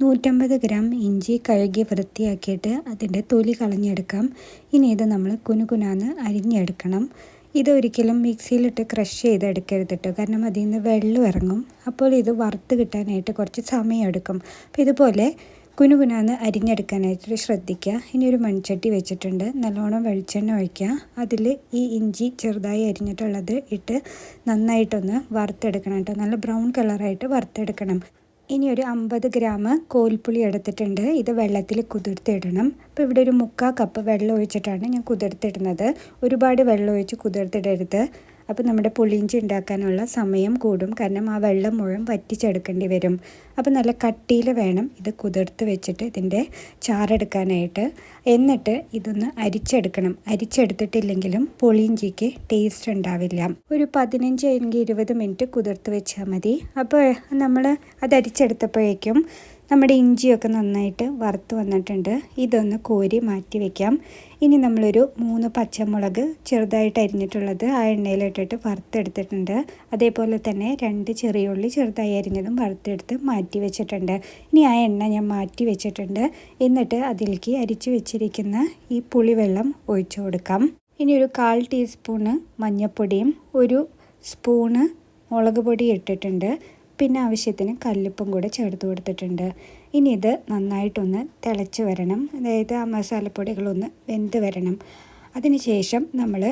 നൂറ്റമ്പത് ഗ്രാം ഇഞ്ചി കഴുകി വൃത്തിയാക്കിയിട്ട് അതിന്റെ തൊലി കളഞ്ഞെടുക്കാം. ഇനി ഇത് നമ്മൾ കുനുകുനാന്ന് അരിഞ്ഞെടുക്കണം. ഇതൊരിക്കലും മിക്സിയിലിട്ട് ക്രഷ് ചെയ്തെടുക്കരുത് കേട്ടോ കാരണം അതിൽ നിന്ന് വെള്ളം ഇറങ്ങും. അപ്പോൾ ഇത് വറുത്ത് കിട്ടാനായിട്ട് കുറച്ച് സമയമെടുക്കും. അപ്പോൾ ഇതുപോലെ കുനുകുനാന്ന് അരിഞ്ഞെടുക്കാനായിട്ട് ശ്രദ്ധിക്കുക. ഇനി ഒരു മൺചട്ടി വെച്ചിട്ടുണ്ട്. നല്ലോണം വെളിച്ചെണ്ണ ഒഴിക്കുക. അതിൽ ഈ ഇഞ്ചി ചെറുതായി അരിഞ്ഞിട്ടുള്ളത് ഇട്ട് നന്നായിട്ടൊന്ന് വറുത്തെടുക്കണം കേട്ടോ. നല്ല ബ്രൗൺ കളറായിട്ട് വറുത്തെടുക്കണം. ഇനി ഒരു അമ്പത് ഗ്രാം കോൽപ്പുളി എടുത്തിട്ടുണ്ട്. ഇത് വെള്ളത്തിൽ കുതിർത്തിടണം. അപ്പോൾ ഇവിടെ ഒരു മുക്കാൽ കപ്പ് വെള്ളം ഒഴിച്ചിട്ടാണ് ഞാൻ കുതിർത്തിടുന്നത്. ഒരുപാട് വെള്ളം ഒഴിച്ച് കുതിർത്തിടരുത്. അപ്പോൾ നമ്മുടെ പുളിയിഞ്ചി ഉണ്ടാക്കാനുള്ള സമയം കൂടും. കാരണം ആ വെള്ളം മുഴുവൻ വറ്റിച്ചെടുക്കേണ്ടി വരും. അപ്പോൾ നല്ല കട്ടിയിൽ വേണം ഇത് കുതിർത്ത് വെച്ചിട്ട് ഇതിന്റെ ചാറെടുക്കാനായിട്ട്. എന്നിട്ട് ഇതൊന്ന് അരിച്ചെടുക്കണം. അരിച്ചെടുത്തിട്ടില്ലെങ്കിലും പുളിയിഞ്ചിക്ക് ടേസ്റ്റ് ഉണ്ടാവില്ല. ഒരു പതിനഞ്ച് അല്ലെങ്കിൽ ഇരുപത് മിനിറ്റ് കുതിർത്ത് വെച്ചാൽ മതി. അപ്പോൾ നമ്മൾ അത് അരിച്ചെടുത്തപ്പോഴേക്കും നമ്മുടെ ഇഞ്ചിയൊക്കെ നന്നായിട്ട് വറുത്ത് വന്നിട്ടുണ്ട്. ഇതൊന്ന് കോരി മാറ്റി വെക്കാം. ഇനി നമ്മളൊരു മൂന്ന് പച്ചമുളക് ചെറുതായിട്ട് അരിഞ്ഞിട്ടുള്ളത് ആ എണ്ണയിലിട്ടിട്ട് വറുത്തെടുത്തിട്ടുണ്ട്. അതേപോലെ തന്നെ രണ്ട് ചെറിയ ഉള്ളി ചെറുതായി അരിഞ്ഞതും വറുത്തെടുത്ത് മാറ്റി വെച്ചിട്ടുണ്ട്. ഇനി ആ എണ്ണ ഞാൻ മാറ്റി വെച്ചിട്ടുണ്ട്. എന്നിട്ട് അതിലേക്ക് അരിച്ചു വെച്ചിരിക്കുന്ന ഈ പുളിവെള്ളം ഒഴിച്ചു കൊടുക്കാം. ഇനി ഒരു കാൽ ടീസ്പൂണ് മഞ്ഞൾപ്പൊടിയും ഒരു സ്പൂണ് മുളക് പൊടി ഇട്ടിട്ടുണ്ട്. പിന്നെ ആവശ്യത്തിന് കല്ലുപ്പും കൂടെ ചേർത്ത് കൊടുത്തിട്ടുണ്ട്. ഇനി ഇത് നന്നായിട്ടൊന്ന് തിളച്ച് വരണം. അതായത് ആ മസാലപ്പൊടികളൊന്ന് വെന്ത് വരണം. അതിനുശേഷം നമ്മൾ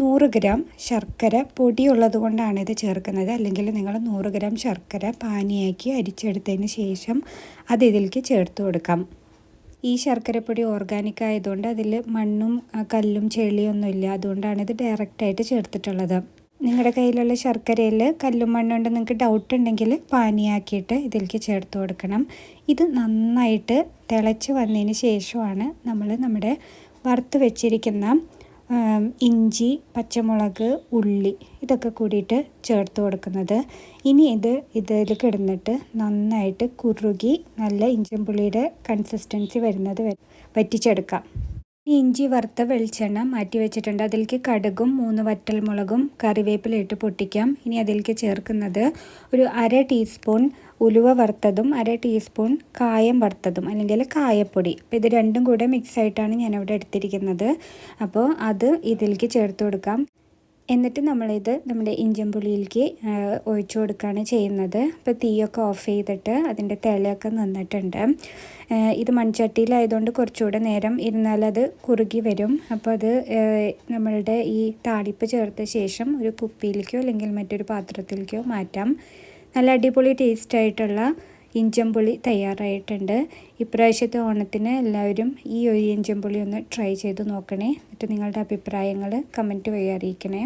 നൂറ് ഗ്രാം ശർക്കര പൊടിയുള്ളത് കൊണ്ടാണ് ഇത് ചേർക്കുന്നത്. അല്ലെങ്കിൽ നിങ്ങൾ നൂറ് ഗ്രാം ശർക്കര പാനിയാക്കി അരിച്ചെടുത്തതിന് ശേഷം അത് ഇതിലേക്ക് ചേർത്ത് കൊടുക്കാം. ഈ ശർക്കരപ്പൊടി ഓർഗാനിക് ആയതുകൊണ്ട് അതിൽ മണ്ണും കല്ലും ചെളിയൊന്നുമില്ല. അതുകൊണ്ടാണ് ഇത് ഡയറക്റ്റായിട്ട് ചേർത്തിട്ടുള്ളത്. നിങ്ങളുടെ കയ്യിലുള്ള ശർക്കരയിൽ കല്ലും മണ്ണുണ്ട് നിങ്ങൾക്ക് ഡൗട്ട് ഉണ്ടെങ്കിൽ പാനിയാക്കിയിട്ട് ഇതിലേക്ക് ചേർത്ത് കൊടുക്കണം. ഇത് നന്നായിട്ട് തിളച്ച് വന്നതിന് ശേഷമാണ് നമ്മൾ നമ്മുടെ വറുത്ത് വെച്ചിരിക്കുന്ന ഇഞ്ചി പച്ചമുളക് ഉള്ളി ഇതൊക്കെ കൂടിയിട്ട് ചേർത്ത് കൊടുക്കുന്നത്. ഇനി ഇത് ഇതിൽ കിടന്നിട്ട് നന്നായിട്ട് കുറുകി നല്ല ഇഞ്ചിമ്പുള്ളിയുടെ കൺസിസ്റ്റൻസി വരുന്നത് വറ്റിച്ചെടുക്കാം. ഇഞ്ചി വറുത്ത വെളിച്ചെണ്ണ മാറ്റി വെച്ചിട്ടുണ്ട്. അതിലേക്ക് കടുകും മൂന്ന് വറ്റൽമുളകും കറിവേപ്പില ഇട്ട് പൊട്ടിക്കാം. ഇനി അതിലേക്ക് ചേർക്കുന്നത് ഒരു അര ടീസ്പൂൺ ഉലുവ വറുത്തതും അര ടീസ്പൂൺ കായം വറുത്തതും അല്ലെങ്കിൽ കായപ്പൊടി. അപ്പോൾ ഇത് രണ്ടും കൂടെ മിക്സ് ആയിട്ടാണ് ഞാനിവിടെ എടുത്തിരിക്കുന്നത്. അപ്പോൾ അത് ഇതിലേക്ക് ചേർത്ത് കൊടുക്കാം. എന്നിട്ട് നമ്മളിത് നമ്മുടെ ഇഞ്ചൻ പുളിയിലേക്ക് ഒഴിച്ചു കൊടുക്കുകയാണ് ചെയ്യുന്നത്. അപ്പോൾ തീയൊക്കെ ഓഫ് ചെയ്തിട്ട് അതിന്റെ തിളയൊക്കെ നിന്നിട്ടുണ്ട്. ഇത് മൺചട്ടിയിലായതുകൊണ്ട് കുറച്ചുകൂടെ നേരം ഇരുന്നാൽ അത് കുറുകി വരും. അപ്പോൾ അത് നമ്മളുടെ ഈ താളിപ്പ് ചേർത്ത ശേഷം ഒരു കുപ്പിയിലേക്കോ അല്ലെങ്കിൽ മറ്റൊരു പാത്രത്തിലേക്കോ മാറ്റാം. നല്ല അടിപൊളി ടേസ്റ്റ് ആയിട്ടുള്ള ഇഞ്ചമ്പുളി തയ്യാറായിട്ടുണ്ട്. ഇപ്രാവശ്യത്തെ ഓണത്തിന് എല്ലാവരും ഈ ഒരു ഇഞ്ചംപുളി ഒന്ന് ട്രൈ ചെയ്ത് നോക്കണേ. എന്നിട്ട് നിങ്ങളുടെ അഭിപ്രായങ്ങൾ കമന്റ് വഴി അറിയിക്കണേ.